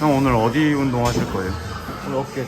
형 오늘 어디 운동하실 거예요? 오늘 어깨.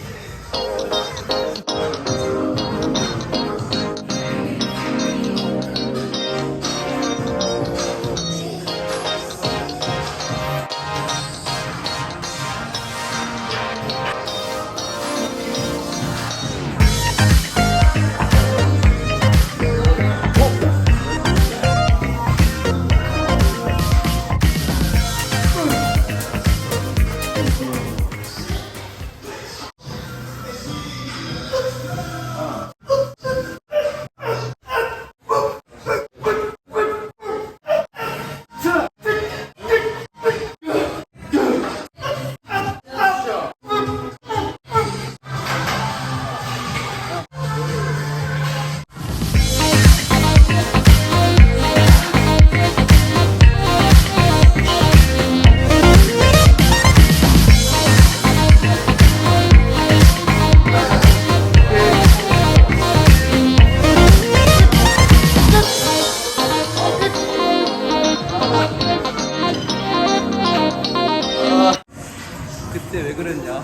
그때 왜 그랬냐?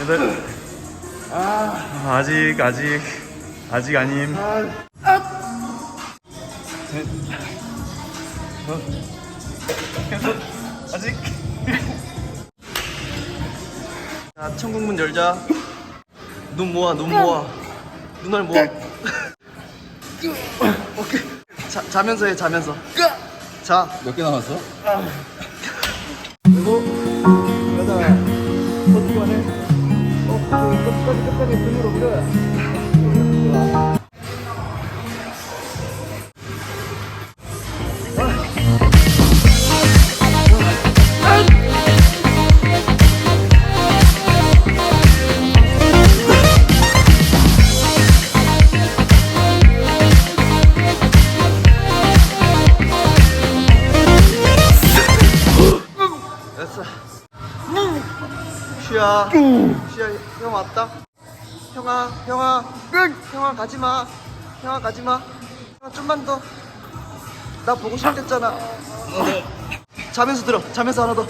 얘들 아 아직 아직 아직 아님 아직 자, 천국문 열자. 눈 모아, 눈 모아. 눈알 모아. 오케이. 자, 자면서 해, 자면서. 자. 몇 개 남았어? 그 끝까지 등으로 밀어야. 됐어. 쉬야. 쉬야. 형 왔다. 형아, 형아. 형아 가지 마. 형아 가지 마. 형아 좀만 더. 나 보고 싶겠잖아. 자면서 들어. 자면서 하나 더.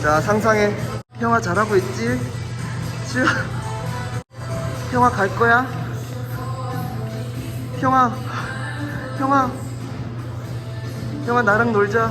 자 상상해. 형아 잘하고 있지? 지금 형아 갈 거야? 형아, 형아, 형아 나랑 놀자.